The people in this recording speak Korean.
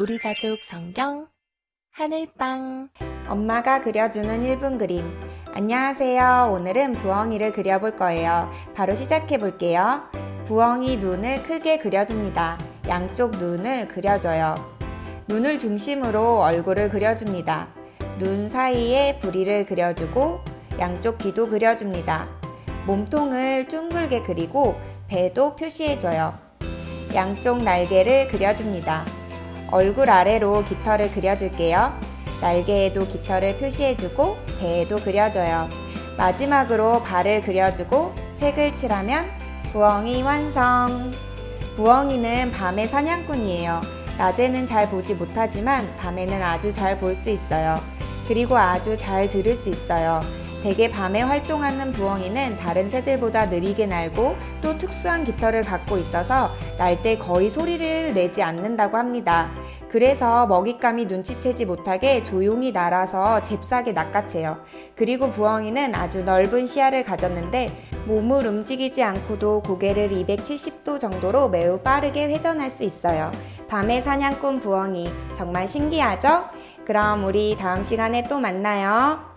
우리 가족 성경 하늘빵 엄마가 그려주는 1분 그림. 안녕하세요. 오늘은 부엉이를 그려볼 거예요. 바로 시작해 볼게요. 부엉이 눈을 크게 그려줍니다. 양쪽 눈을 그려줘요. 눈을 중심으로 얼굴을 그려줍니다. 눈 사이에 부리를 그려주고 양쪽 귀도 그려줍니다. 몸통을 둥글게 그리고 배도 표시해줘요. 양쪽 날개를 그려줍니다. 얼굴 아래로 깃털을 그려줄게요. 날개에도 깃털을 표시해주고 배에도 그려줘요. 마지막으로 발을 그려주고 색을 칠하면 부엉이 완성! 부엉이는 밤의 사냥꾼이에요. 낮에는 잘 보지 못하지만 밤에는 아주 잘 볼 수 있어요. 그리고 아주 잘 들을 수 있어요. 대개 밤에 활동하는 부엉이는 다른 새들보다 느리게 날고 또 특수한 깃털을 갖고 있어서 날 때 거의 소리를 내지 않는다고 합니다. 그래서 먹잇감이 눈치채지 못하게 조용히 날아서 잽싸게 낚아채요. 그리고 부엉이는 아주 넓은 시야를 가졌는데 몸을 움직이지 않고도 고개를 270도 정도로 매우 빠르게 회전할 수 있어요. 밤의 사냥꾼 부엉이 정말 신기하죠? 그럼 우리 다음 시간에 또 만나요.